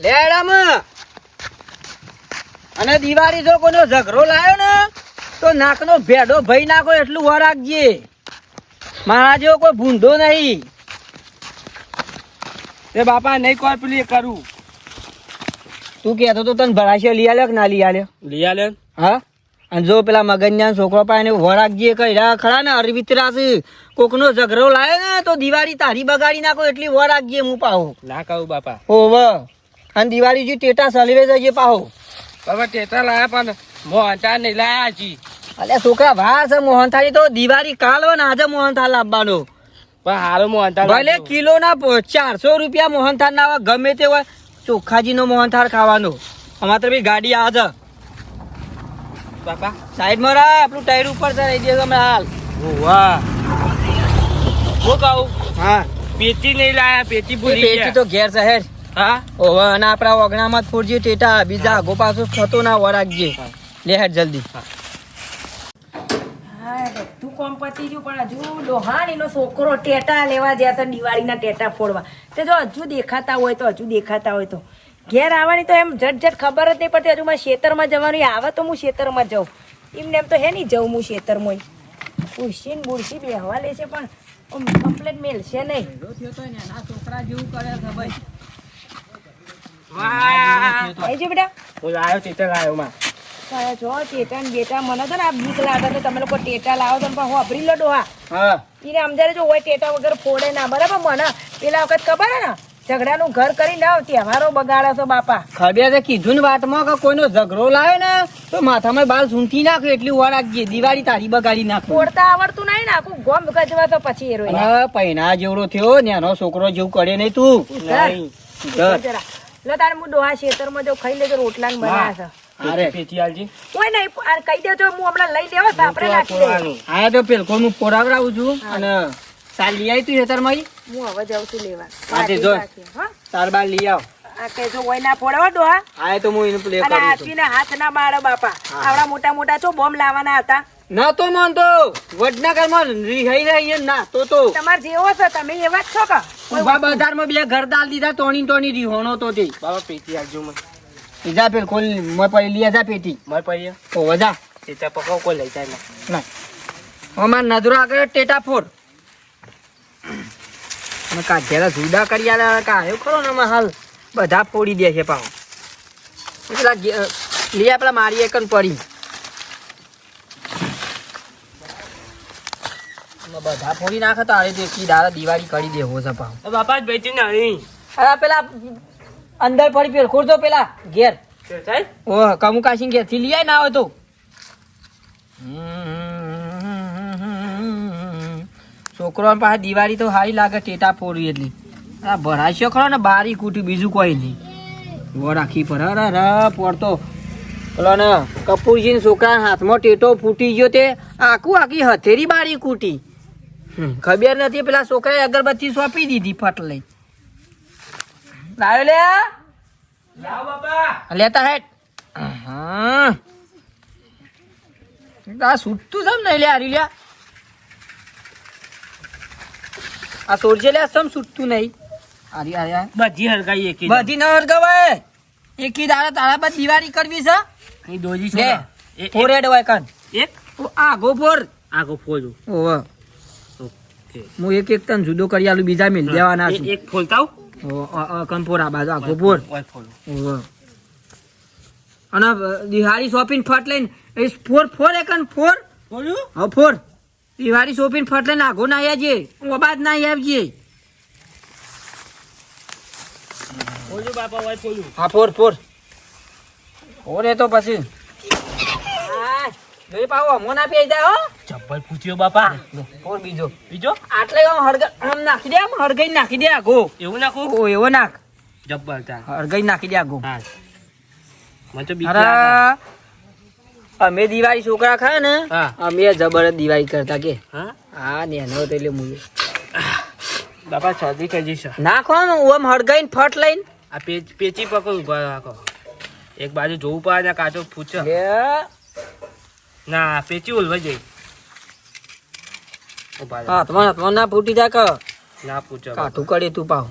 લેડામ અને દિવાળી જો કોઈનો ઝઘડો લાયો ને તો નાકનો ભેડો ભઈ નાખો એટલું વાર રાખજે. મારા જેવો કોઈ ભૂંધો નહીં. એ બાપા નહીં કોઈ પેલું એ કરું. તું કહેતો તો તને ભરાશે લઈ આલ્યો કે ના લઈ આલ્યો? લઈ આલ્યો હા? અને જો પેલા મગનના છોકરો પાસે વરાગજી કહ્યા ખરા ને અરવિતરાસ કોકનો ઝઘડો લાયો ને તો દિવાળી તારી બગાડી નાખો એટલી વરાગજી હું પાહો. ના કહું બાપા. ઓવ અને દિવાળી જે ટેટા સલવે જઈએ પાહો. બાપા ટેટા લાયા પણ મોહનતા નહીં લાયા છી અલે છોકરા છે મોહનથાળ તો દિવાળી કાલ ને આજે મોહનથાળ લાવવાનો. પણ હારો મોહનતા ભલે કિલો ના ચારસો રૂપિયા મોહનથાળ ના ગમે તે હોય ચોખ્ખાજી નો મોહનથાળ ખાવાનો. અમારે તો બી ગાડી આવે છે. બાપા. સાઈડમાં રાખ આપણું ટાયર ઉપર છે રહી દે તમે હાલ. વાહ હું કહું હા. પેટી નહીં લાયા પેટી પૂરી ભૂલી પેટી તો ઘેર શહેર હા? ઓવે અને આપણા ઓગણામાં જ ફૂટજી ટેટા બીજા આગો પાછું થતો ના વરાગજે લે હેડ જલ્દી. હા. બધું કોમ પતી ગયું પણ હજુ ડોહાણ છોકરો ટેટા લેવા હતા દિવાળીના ટેટા ફોડવા. તે જો હજુ દેખાતા હોય તો હજુ દેખાતા હોય તો. ઘેર આવવાની તો એમ જટ જટ ખબર જ નહીં પડતી હજુ મારે ખેતરમાં જવાનું આવે તો હું ખેતરમાં જાઉં. એમને એમ તો હે નહીં જવું હું ખેતરમાં બુરશી ને બુડશી બેહવા લે છે પણ કમ્પ્લેટ મેલશે નહીં. છોકરા જેવું કરે છે ભાઈ. વાહ. બેટા. હું લાયો ટેટા લાયો માં જો ટેટા બેટા મને તો ને આ બીક લાગે તો તમે લોકો ટેટા લાવો તો પણ વાપરી લો ડોહા હા? એને સમજારે જો હોય ટેટા વગર ફોડે ના. બરાબર મને પેલા વખત ખબર હે ને? ઝઘડાનું ઘર કરી ના તહેવારો બગાડે છો બાપા. ખબર છે કીધું ને વાતમાં કે કોઈનો ઝઘડો લાવે ને તો માથામાં બાલ સૂંટી નાખે એટલી વાર રાખજે. દિવાળી તારી બગાડી નાખો. ફોડતા આવડતું નહીં ને આખું ગોમ ગજવા તો પછી એ રોય પૈના જેવડો થયો નાનો છોકરો જેવું કરે નહીં તું. જરા લો તારે હું ડોહા ખેતરમાં જો ખાઈ લેજો રોટલા ને બનાવ્યા છે. અરે પેટી આલજી. નહીં કહી દેજો હું હમણાં લઈ લેવા સાપરે નાખી દે હા તો પેલકો હું પોરાવડાવું છું અને તાર લઈ આવી તું ખેતરમાં હું હવે જાઉં છું લેવા. હા, જો. તાર બાર લઈ આવ. આ કે હોય ના ફોડવા ડોહા. હા તો હું એનું પ્લે કરું છું. હાથ ના મારો બાપા. આવડા મોટા મોટા છો બોમ્બ લાવવાના હતા? ના તો માનતો વડનગરમાં રિહાઈ રહી ના તો તો. તમારે જેવો છે તમે એવા જ છો કે? ઊભા બજારમાં બે ઘર દાલ દીધા ટોણી ટોણી રીહોણો તો તે. બાપા પેટી આજો મને. ઈજા પેલ ખોલ મે પર લઈ આજા પેટી. મે પડીએ ઓ વજા. ટેટા પકાવ કોઈ લઈ જાય ના. અમાર નજરો આગળ ટેટા ફોડ કા કાઢેલા જુદા કરી કા એવું ખરો ને અમે હાલ? બધા ફોડી દે છે પાહો. એ પેલા આ પેલા મારી એકન પડી. બધા ફોડી નાખે તો આરે દેખી દાદા દિવાળી કરી દેવો છે એ બાપા જ બેટી નહીં અરે પેલા અંદર પડી પેલ ખોરતો પેલા ઘેર. ઓ કમુકાશી ઘેરથી લઈ આય ના હોય તો. છોકરો પાસે દિવાળી તો સારી લાગે ટેટા ફોડી એટલી. આ ભરાશ્યો ખરો ને બારી કૂટી બીજું કોઈ નહીં. વો રાખી પર અરે ર પડતો. પેલો ને કપૂરજી છોકરા હાથમાં ટેટો ફૂટી ગયો તે. આખું આખી હથેરી બારી કૂટી. ખબર નથી પેલા છોકરાએ અગરબત્તી સોંપી દીધી ફટ લઈ. લાવ્યો લે. લાવ બાપા લેતા હેઠ હા આ છૂટતું છે ને લે હારી લ્યા આ સોરજે લે સમ છૂટતું નહીં. હારી હારી. બધી હરગાઈ એકી બધી ન હરગવાય એકી દાડા તારા પર દિવાળી કરવી છે? અહીં દોજી છે ફોર હેડ હોય કન. એક? ઓ, આ ગો ફોર ઓવે. હું એક એક તન જુદો કરી આલું બીજા મિલ દેવાના છું. એક ફોલતાવ કંપોર આ બાજુ આ ગોપોર. ઓય ફોલું ઓવે. અને દિવાળી શોપિંગ ફટ લઈને એ ફોર ફોર એકન ફોર. હા ફોર. દિવાળી શોપિંગ ફટ લઈને આગો ના આવજે ઓબાદ ના આવજે બાપા ઓય ફોલું હા ફોર ફોર. ફોર એ તો પછી. જોઈ પાવો મો ના પી જાય હો. ચપ્પલ પૂછ્યો બાપા. કોણ બીજો? બીજો? આટલે આમ હળગ આમ નાખી દે આમ હળગઈ નાખી દે આગો. એવું નાખો? ઓ એવો નાખ. જબ્બર તા હળગઈ નાખી દે આગો. હા. મને તો બીક લાગે. અમે દિવાળી છોકરા ખાય ને અમે જબર દિવાળી કરતા કે. હા? ને એનો તો એટલે મુએ બાપા શરદી કરી જઈશ નાખો ને ઓમ હળગાઈને ફટ લઈને. આ પેચ પકડ ઊભા રાખો. એક બાજુ જોવું પડે કાચો પૂછો લે. ના પેચી ઉલવાઈ જઈ ઊભા રહો. હાથમાં ના ફૂટી જાય કે ના પૂછો કાઠું કરે તું પાવ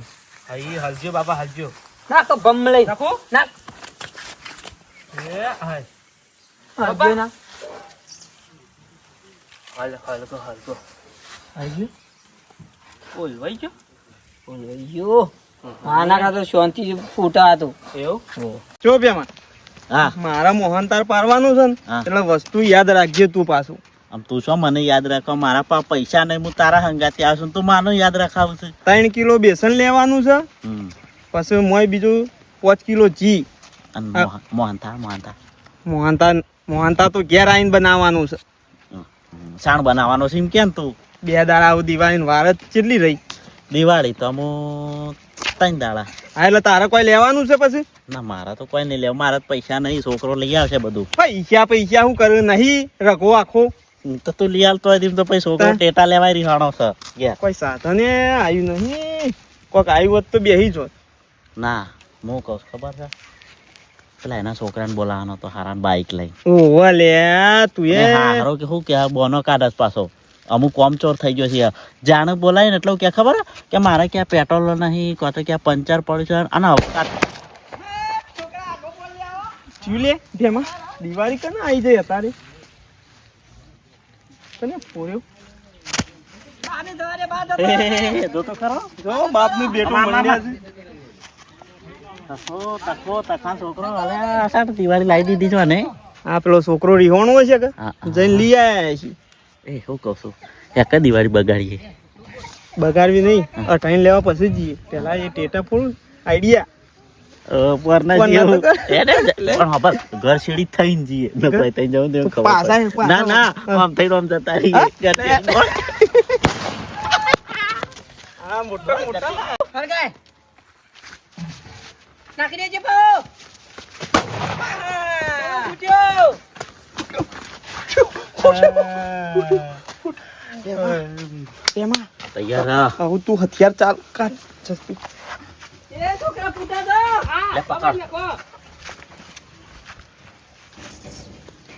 હઈ હલજો બાપા હલજો. ના તો ગમ લઈ. નાખું. ના. એ હાય. હળગે ના. હાલ હલકો હલકો હળગે બોલ વઈ ગયો. ઓયો હા નાખા તો શાંતિ ફૂટા હતો. એવું? જો બેમાં હા. મારા મોહન તાર પારવાનું છે ને. એટલે વસ્તુ યાદ રાખજે તું પાછું. આમ તું શું મને યાદ રાખવા મારા પાસે પૈસા નહીં હું તારા હંગાતે આવશું તું માનો યાદ રાખાવું છે. ત્રણ કિલો બેસન લેવાનું છે પછી મોય બીજું પાંચ કિલો જી અને મોહનતા મોહનથાળ મોહનતા મોહનતા તો ઘેર આવીને બનાવવાનું છે. શાણ બનાવવાનો છે એમ કેમ તું? બે દાડા આવું દિવાળીની વાર જ કેટલી રહી? દિવાળી તો હું ત્રણ દાડા. હા એટલે તારે કોઈ લેવાનું છે પછી? ના મારા તો કોઈ નહીં લેવા. મારા પૈસા નહીં. છોકરો લઈ આવશે બધું. પૈસા પૈસા હું કર્યું નહીં રઘો આખો. તો તું લઈ આવતો હોય તો પછી છોકરો ટેટા લેવાય રિહાણો છે. કોઈ સાધને આવ્યું નહીં. કોઈક આવ્યું હોત તો બેહી જ ના હું કહું ખબર છે? પેલા એના છોકરાને બોલાવાનો તો હારા બાઈક લઈ ઓ લે તું એ. હારો કે શું કે બોનો કાઢસ પાછો. અમુક કોમ ચોર થઈ ગયો છે જાણે બોલાય ને એટલે ક્યાં ખબર? કે મારે ક્યાં પેટ્રોલ નહીં કાં તો ક્યાં પંચર પડ્યું છે અને અવકાત લે? દિવાળી કને આવી જાય અત્યારે? તને ફોર્યો જો તો ખરો. જો બાપનું બેટું મામા, છે. તકો તકો તખા છોકરો અલે સાટ દિવાળી લાવી દીધી છો ને. આ પેલો છોકરો રીહોણો છે કે. જઈને લઈ આવ્યા છે. એ શું કહું છું એક દિવાળી બગાડીએ? બગાડવી નહીં. અઠાઈને લેવા પછી જઈએ. પેલા એ ટેટા ફૂલ આઈડિયા. પરના જેવું. તો કર. એને પણ ખબર ઘર સીડી થઈને જઈએ. તઈ જવું તો ખબર ના ના આમ આમ જતા રહીએ. હા. મોટા મોટા. હળગાય નાખી દેજે એમાં તૈયાર હા. આવું તું હથિયાર ચાલ કાઢ. જસ્તું એ છોકરા ફૂટા દો. લે પકડ.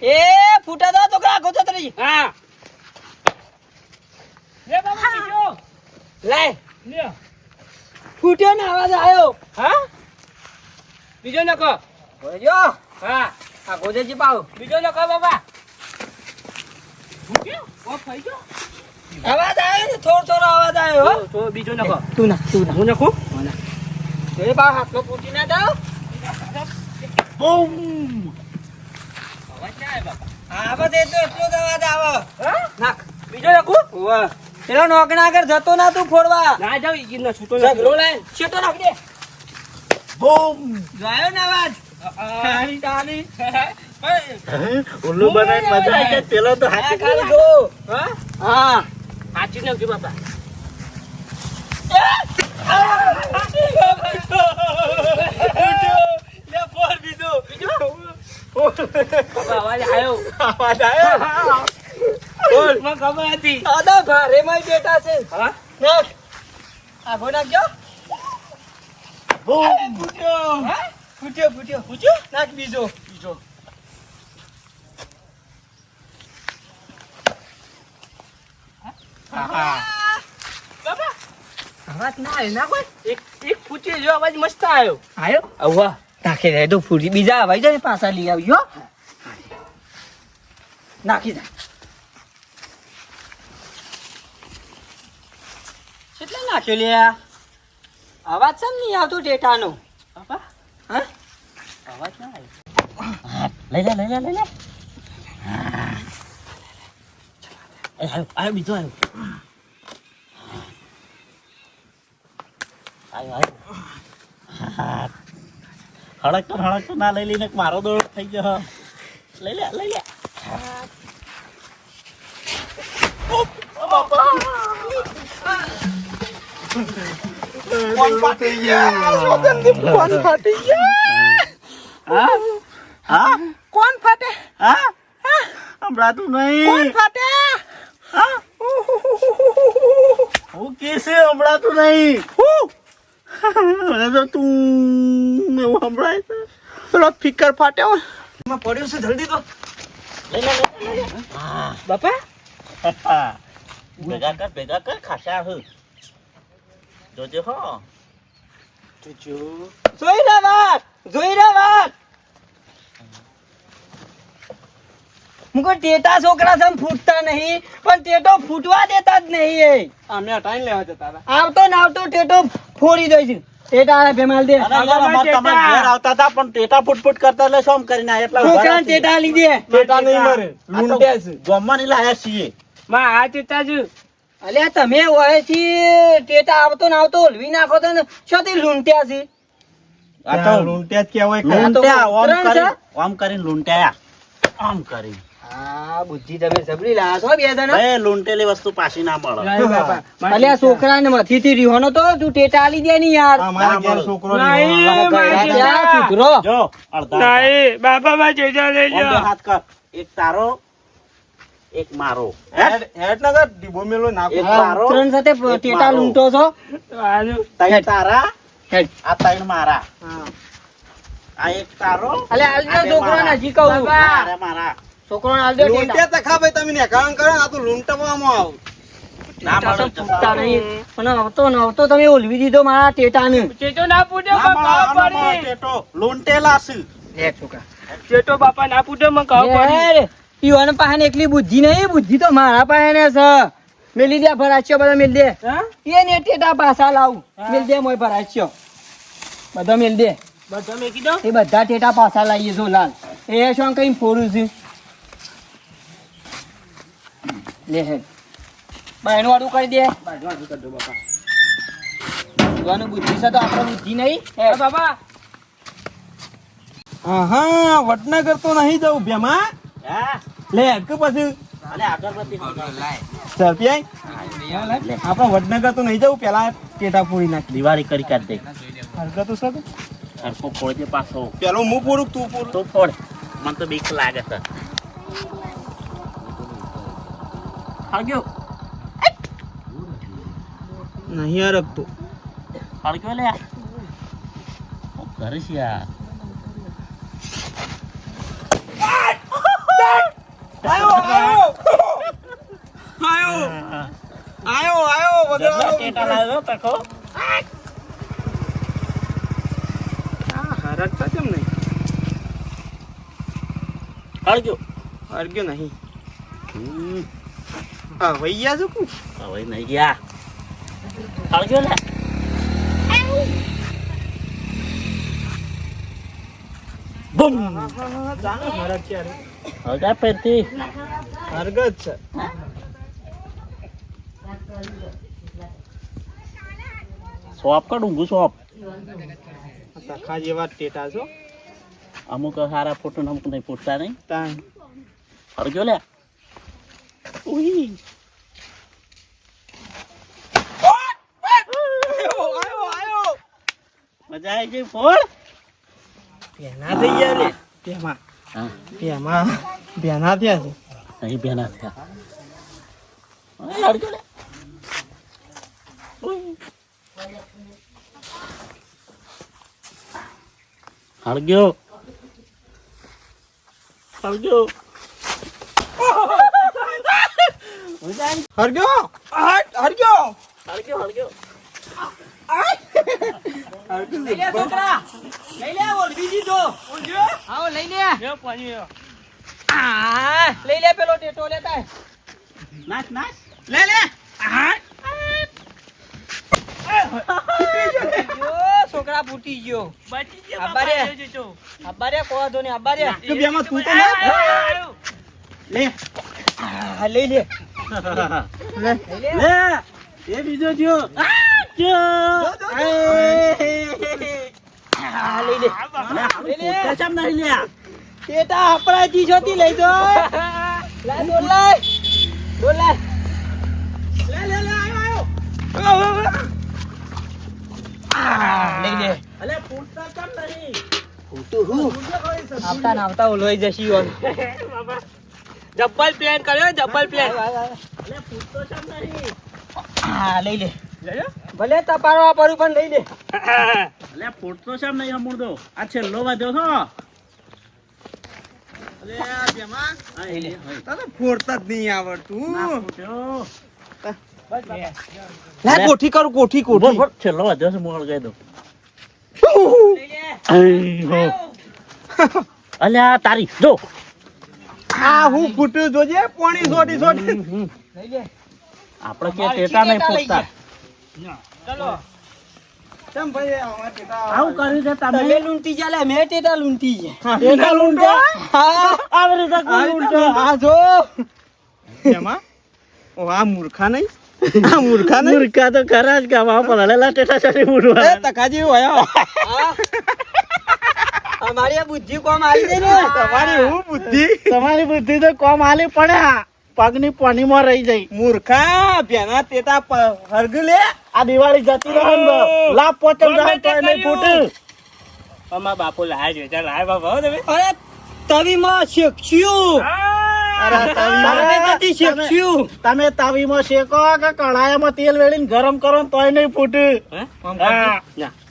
એ ફૂટા દો છોકરા આખો જતો રહી હા. લે બાબા બીજો લાય લે. ફૂટ્યો ને અવાજ આવ્યો હા? બીજો નકો. હા. આ ગોજેજી પાવ બીજો નકો બાબા. અવાજ આવ્યો ને થોડો થોડો અવાજ આવ્યો હો. તો બીજો નાખો. તું ના તું ના હું નખું? એ બા હાથમાં પૂછી ના જાવ બૂમ! આવા દે તો એટલો જ અવાજ આવે. નાખ. બીજો નખું? વાહ પેલો નોકના આગળ જતો ના તું ફોડવા. ના જાવ ઈ ગીરના છૂટો લાય છેટો નાખ દે. બૂમ! ગાયો ને અવાજ? તાની ઉલ્લુ બનાવીને મજા આવી. પેલો તો હાથી ખાલી જો. હા? હા? હાચી નાખજો બાપા. નાખ. બીજો. આવ્યો અવાજ આવ્યો બોલ મને ખબર હતી આદા ભારે માં બેટા છે હા નાખ આગો નાખજો બૂમ ફૂટ્યો ફૂટ્યો ફૂટ્યો ફૂટ્યો નાખ બીજો બીજો બાપા અવાજ ના એક એક ફૂટી જો અવાજ મસ્ત આવ્યો આવ્યો આવા નાખી દે તો ફૂટી બીજા અવાજ પાછા લઈ આવ્યો નાખી દે કેટલા નાખ્યો લે અવાજ છે નહીં આવતો ડેટાનો બાપા અવાજ લઈ લે લઈ બીજો આવ્યો આવ્યો આવ્યો હા. હળક તો હળક તો ના લઈ લઈને મારો દોડ થઈ ગયો. લઈ લે લઈ લે. કોણ ફાટી? હા? હમણાં કોણ હા નહીં ફાટે? હા? હું છે સંભળાતું નહીં. મને તો તું એવું સંભળાય છે પેલો ફિકર ફાટ્યો એમાં પડ્યું છે જલ્દી તો બાપા ભેગા કર ભેગા કર ખાસા હ. જોજે હો જો જોઈ રહ્યા વાત જોઈ રહ્યા વાત મુકો ટેટા છોકરા સમ ફૂટતા નહીં પણ ટેટો ફૂટવા દેતા જ નહીં એ. અમે અટાઈને લેવા જતા હતા. આવતો ને આવતો ટેટો ફોડી દઈશું. ટેટા ભેમાલ દે. ઘેર આવતા હતા પણ ટેટા ફૂટફૂટ કરતા એટલે શું કરીને એટલા છોકરા. ટેટા લીધે? ટેટા નહીં મરે લૂંટ્યા છે. ગામમાં નહીં લાયા છીએ. માં આ ચેતા જ. અલ્યા તમે ઓળેથી ટેટા આવતો ને આવતો હલવી નાખો તો ને શું તે લૂંટ્યા છે? આ તો લૂંટ્યા જ કહેવાય ખરા. લૂંટ્યા ઓમ કરી ઓમ કરીને લૂંટ્યા. આમ કરી હા બુદ્ધિ તમે જબરી લાયા છો બે જણા? એ લૂંટેલી વસ્તુ પાછી ના મળે. અલ્યા છોકરા ને મથી થી રીહોનો તો તું ટેટા આલી દે ની યાર. આ ઘેર છોકરો સુધરો? જો નહીં બાપા માં ચેતા લઈ લ્યો હાથ કર. એક તારો એક મારો. હેડ હેડ ના કર, ડીબો મેલો નાખો. એક તારો ત્રણ સાથે ટેટા લૂંટો છો? આનું તારા આ ત્રણ મારા. આ એક તારો અલ્યા હાલ આ દે બે મારા. દે તો ખા ભાઈ તમે કારણ કરો આ તો લૂંટવામાં આવો. ના ટેટા મળે નહીં. પણ આવતો ને આવતો તમે ઓલવી દીધો મારા ટેટાને. ચેતો ના પૂછે ના માં મળે, ખાવ આનો મળે પડી ટેટો. લૂંટેલા છે. લે છોકરા. ચેતો બાપા ના પૂછે માં ખાવ પડી. યાર, પાસે એકલી બુદ્ધિ નહીં બુદ્ધિ તો મારા પાસે ને છે. મેલી દે ભરાચ્યો બધા મેલ દે. હા? એ ને ટેટા પાછા લાવું. મેલ દે મોય ભરાચ્યો બધા મેલ દે. બધા મેકી દો એ બધા ટેટા પાછા લાવીએ જો લાલ. એ શું કઈ ફોડું છું? લે હે. બાયણ વાળું કરી દે. જોવાનું બુદ્ધિ છે તો આપણે બુદ્ધિ નહીં. હે. બાપા હા વડનગર તો નહીં જવું ભેમા. હા લે કે પછી. આપણે વડનગર તો નહીં જવું પેલા ટેટા પૂરી નાખી. દિવાળી કરી કાઢ દે. હરકત તો શું હરકો ફોડ દે પાછો. પેલો હું પૂરું તું પૂરું. તો ફોડ. મને તો બીક લાગે છે. હળગ્યો નહીં અરગતો હળગ્યો લે. કરીશ યાર આયો આયો. જલ્દી ટેટા લાવ્યો કેમ નહીં? હળગ્યો હરગ્યો નહીં. હમ, હા વૈયા શું કું હવે નહીં ગયા. હળગ્યો લે બુમ. હરક છે હળગા પેરતી હરગત છે. સોપ કા ડુંગુ સોપ. સખા જેવા ટેટા છો. અમુક સારા ફોટો અમુક નહીં ફૂટતા નહીં. તાન હળગ્યો લે મજા આવી ગઈ ફોડ ભેના થઈ ગયા લે. ભેમા. હા. ભેમા. ભેના થયા છે. અહીં ભેના થયા. અહીં હળગ્યો હળગ્યો હળગ્યો હરગ્યો હટ હરગ્યો હળગ્યો હળગ્યો લઈ લે છોકરા લઈ લે ઓલવી દીધો આવો લઈ લે લ્યો પાણી લ્યો. આ લઈ લે પેલો ટેટો લેતા નાચ નાચ લે લે. છોકરા ફૂટી ગયો. બચી ગયો આભાર બાપા રે. લ્યો ચેતો. અબ્બા કોવા દો ને અબ્બા રે કે તું. લે. લઈ લે. લે લે એ બીજો થયો. લે. લઈ લે કેમ નહીં? લ્યા ટેટા આપણા જી આવતા ને આવતા ઓલોઈ જશી જબ્બલ પ્લેન કર્યો જબ્બલ પ્લેન હા લઈ લે. ભલે તપાડવા પડું પણ લઈ લે. અલે ફૂટતો કેમ નહીં હમું દો આ છેલ્લો વાદ્યો છો. અલે આ ભેમા આ લે, તને ફોડતા જ નહીં આવડતું. કોઠી કરું કોઠી કોઠી છેલ્લો વાદ્યો છે મોળ ગઈ દો લઈ લે અઈ અલ્યા તારી જો. આ હું ફૂટ્યું જોજે પાણી સોટી સોટી. આપણે કે ટેટા નહીં ફૂટતા? કેમ ભાઈ આવું કર્યું છે તમે? તમે લૂંટી જા મેં ટેટા લૂંટી છે. ટેટા લૂંટો? આવી રીતે લૂંટો? આ જો. એમાં? ઓ આ મૂર્ખા નહીં? આ મૂર્ખા નહીં? મૂર્ખા તો ખરા જ કામ આ હલેલા ટેટા ઉડવા એ તકાજી હોય અમારી આ બુદ્ધિ કોમ આવી જાય ને? તમારી હું બુદ્ધિ? તમારી બુદ્ધિ તો કોમ આલી પડે હા પગની પાણીમાં રહી જાય મૂર્ખા પેના તેતા હરગ લે. આ દિવાળી જતી રહે ને લાભ પોચમ જાય તો નહીં ફૂટે. અમા બાપુ લાય જો ચાલ લાયા બાપા હો તમે. અરે તવીમાં શેક્યું અરે તમે નથી શેક્યું તમે તાવીમાં શેકો કે કઢાઈમાં તેલ વેળીને ગરમ કરો ને તોય નહીં ફૂટે. હા.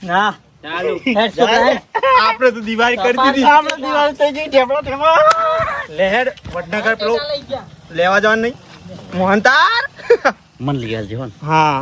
ના. આપણે તો દિવાળી કરી દીધી. આપણે દિવાળી થઈ ગઈ ઠેપલો ઠેપલો લહેર વડનગર પેલો લેવા જવાનું નહીં. મોહનતાર મન લઈ આવજો હા.